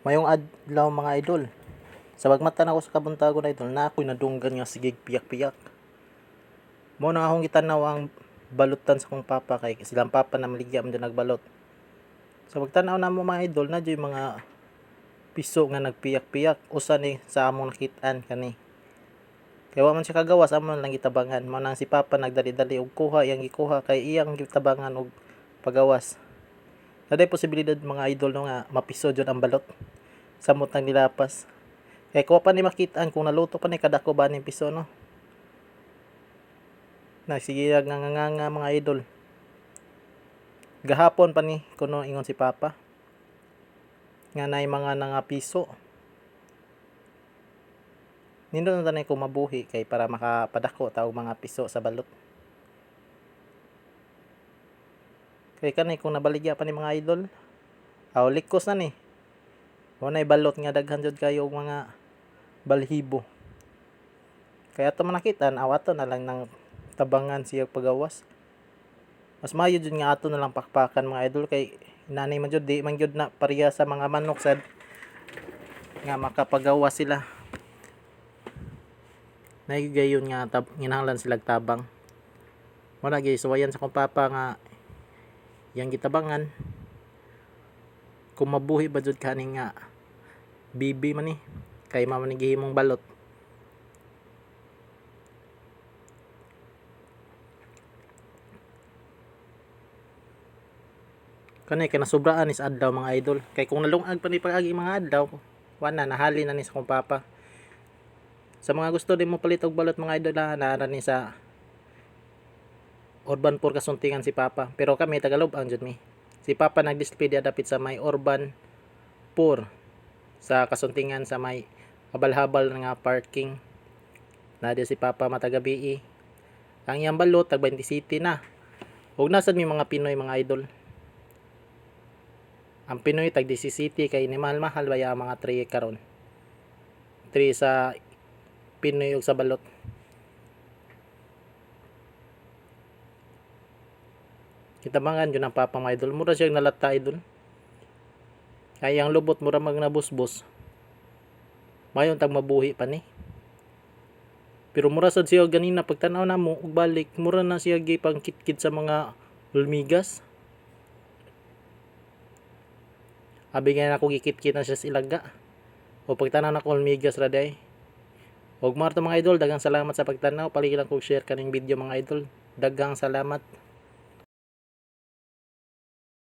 Mayong adlaw mga idol. Sa bagmatan ako sa kabuntagon idol na ako'y nadunggan nga sigig piyak-piyak. Mo na akong gitanaw ang balutan sa kong papa kay silang papa na maligya man nagbalot. Sa pagtanaw na mo mga idol na dyan mga piso nga nagpiyak-piyak usa ni sa among nakitaan kani. Kaya wa man siya kagawas amo lang gitabangan. Mo nang si papa nagdali-dali og kuha iyang gikuha kay iyang gitabangan og pagawas. Naday posibilidad mga idol no nga mapiso jud ang balot. Samot nang nilapas. Kaya kuha pa ni makitaan kung naluto pa ni kadako ba ni piso no. Nagsigiyag nga nga nga mga idol. Gahapon pa ni kuno ingon si papa. Nga nay mga nga piso. Nindo na tanay ko mabuhi kay para makapadako tao mga piso sa balot. Kay kanay kung nabaligya pa ni mga idol. Aw likos na ni. Wala balot nga daghan jud kayo mga balhibo. Kaya ato man nakita aw ato na lang ng tabangan siya pagawas. Mas maayo jud nga ato na lang pakpakan mga idol kay nanay man jud di man jud na pareha sa mga manok sad nga makapagawas sila. Naigayon nga tab ginahanglan sila tabang. Wala gyud suwayan sa kong papa nga yang gitabangan. Kung mabuhi ba jud kani nga bibi man ni kay mama ni gihimong balot. Kanay kay nasubraan is adlaw mga idol. Kay kung nalungag pa ni pag-agi mga adlaw wala nahali na ni sa kong papa. Sa mga gusto din mo palit og balot mga idol ha naara ni sa Urban Pur kasuntingan si Papa. Pero kami Tagalog ang jud mi. Si Papa nagdisplay dapit sa may Urban Pur sa kasuntingan sa may habal-habal nga parking. Na si Papa matagabi. Ang iyang balot tag 20 city na. Ug nasad mi mga Pinoy mga idol. Ang Pinoy tag 10 city kay ni mahal-mahal baya ang mga 3 karon. 3 sa Pinoy ug sa balot. Kitabangan yun ang papa mga idol. Mura siya nalata idol. Kaya ang lubot mura mag nabusbos. Mayon tag mabuhi pa ni. Pero mura sad siya ganina pagtanaw na mo ug balik mura na siya gipang kitkit sa mga ulmigas. Abi nga ako gikit-kit na siya sa ilaga. O pagtanaw na ko ulmigas ra day. Og marto mga idol, dagang salamat sa pagtanaw. Paligid lang kog share kaning video mga idol. Dagang salamat.